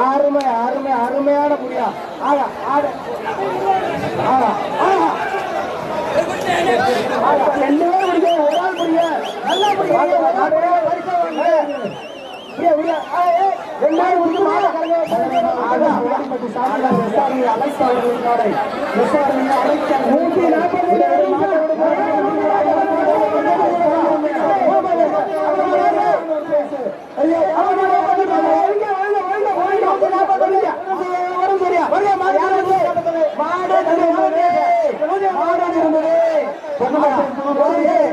அருமை அருமை அருமையான முடியா ஆகா. ஆடு. ஆகா ஆகா. ஆகா, ரெண்டு பேரும் பிடிக்க ஒரு ஆள் பிடிக்க நல்லா பிடிக்க அப்படியே பரிசா Olha, olha.